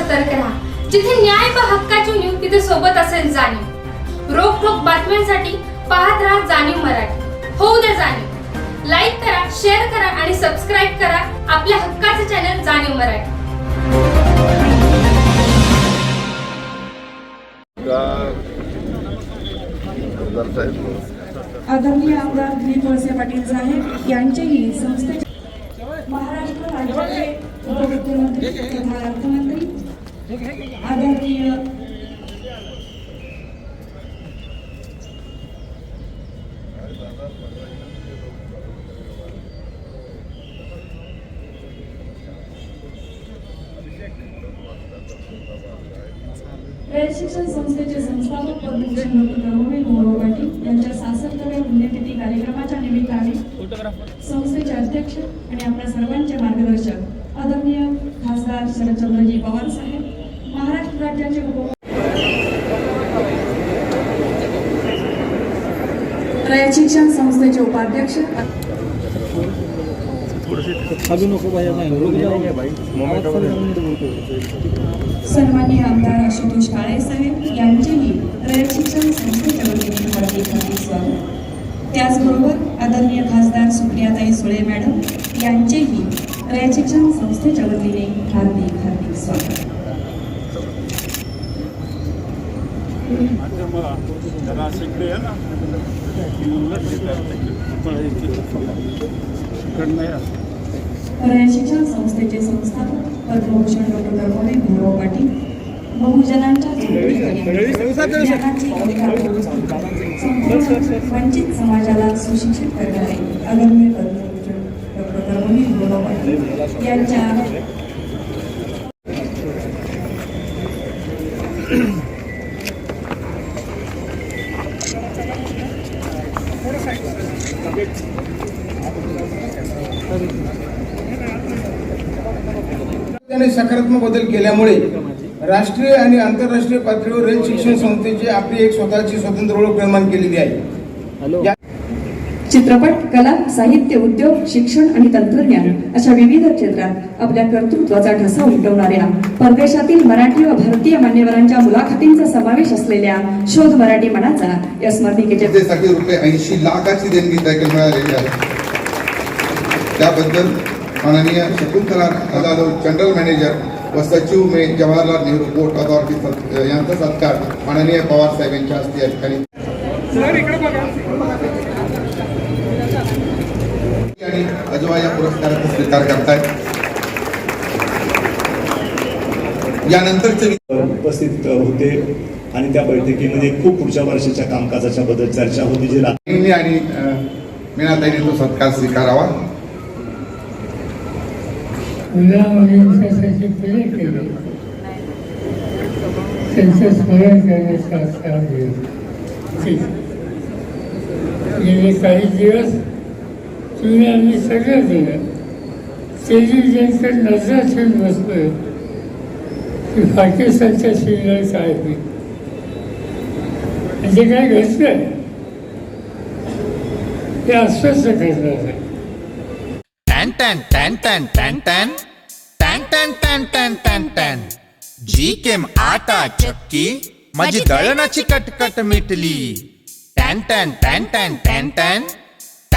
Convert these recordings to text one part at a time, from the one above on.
सतर्क राहा. जिथे न्याय व हक्काची न्यूज तिथे सोबत असेल जाणीव. रोखोक बातम्यांसाठी पाहत राहा जाणीव मराठी. होऊ द्या जाणीव. लाईक करा शेअर करा आणि सबस्क्राईब करा आपल्या हक्काचे चॅनल जाणीव मराठी. आदरणीय आमदार दिलीप वळसे पाटील साहेब यांचेही संस्थेचे महाराष्ट्र राज्याचे उपमुख्यमंत्री तथा अर्थमंत्री आदरणीय रयत शिक्षण संस्थेचे संस्थापक पद्मभूषण डॉक्टर रघुवीर पाटील यांच्या सासरकडे पुण्यतिथी कार्यक्रमाच्या निमित्ताने संस्थेचे अध्यक्ष आणि आपल्या सर्वांचे मार्गदर्शक आदरणीय खासदार शरदचंद्रजी पवार साहेब महाराष्ट्र राज्याचे उप रयत शिक्षण संस्थेचे उपाध्यक्ष सन्माननीय आमदार आशुतोष काळे साहेब यांचेही रयत शिक्षण संस्थेच्या वतीने हार्दिक हार्दिक स्वागत. त्याचबरोबर आदरणीय खासदार सुप्रियाताई सुळे मॅडम यांचेही रयत शिक्षण संस्थेच्या वतीने हार्दिक हार्दिक स्वागत. रयत शिक्षण संस्थेचे संस्थापक पद्मभूषण डॉक्टर कर्मवीर पाटील बहुजनांच्या वंचित समाजाला सुशिक्षित करणारे अगम्य पद्मभूषण डॉक्टर कर्मवीर पाटील यांच्या त्याने सकारात्मक बदल केल्यामुळे राष्ट्रीय आणि आंतरराष्ट्रीय पातळीवर रयत शिक्षण संस्थेची आपली एक स्वतःची स्वतंत्र ओळख निर्माण केलेली आहे. चित्रपट कला साहित्य उद्योग शिक्षण आणि तंत्रज्ञान अशा विविध क्षेत्रात आपल्या कर्तृत्वाचा ठसा उमटवणाऱ्या परदेशातील मराठी व भारतीय मान्यवरांच्या मुलाखतींचा समावेश असलेल्या शोध मराठी मनाचा या स्मरणिकेचे संस्थेसाठी रुपये ऐंशी लाखाची देणगी देखील मिळालेली आहे. त्याबद्दल माननीय शकुंतला जनरल मॅनेजर व सचिव मे जवाहरलाल नेहरू पोर्ट अथॉरिटी यांचा सत्कार माननीय पवार साहेब यांच्या हस्ते या ठिकाणी आणि अजवा या पुरस्काराचा स्वीकार करतायत यानंतरचे उपस्थित होते आणि त्या बैठकीमध्ये खूप पुढच्या वर्षाच्या कामकाजाच्या बद्दल चर्चा होती जी रा- यांनी आणि मीनाताईंनी तो सत्कार स्वीकारावा त्यांचं स्मरण करण्याचा. गेले काही दिवस तुम्ही आम्ही सगळं केलं टेलिव्हिजनकडे नजर ठेवून बसतोय की पाकिस्तानच्या सीमेवर काय होईल म्हणजे काय घडलं ते अस्वस्थ करणार आहे टॅन टॅन टॅन टॅन टॅन टॅन टॅन टॅन टॅन टॅन टॅन टॅन जी केम आटा चक्की माझी दळणाची कटकट मिटली टॅन टॅन टॅन टॅन टॅन टॅन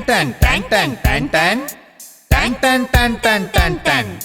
टॅन टॅन टॅन टॅन टॅन टॅन टॅन टॅन टॅन टॅन टॅन टॅन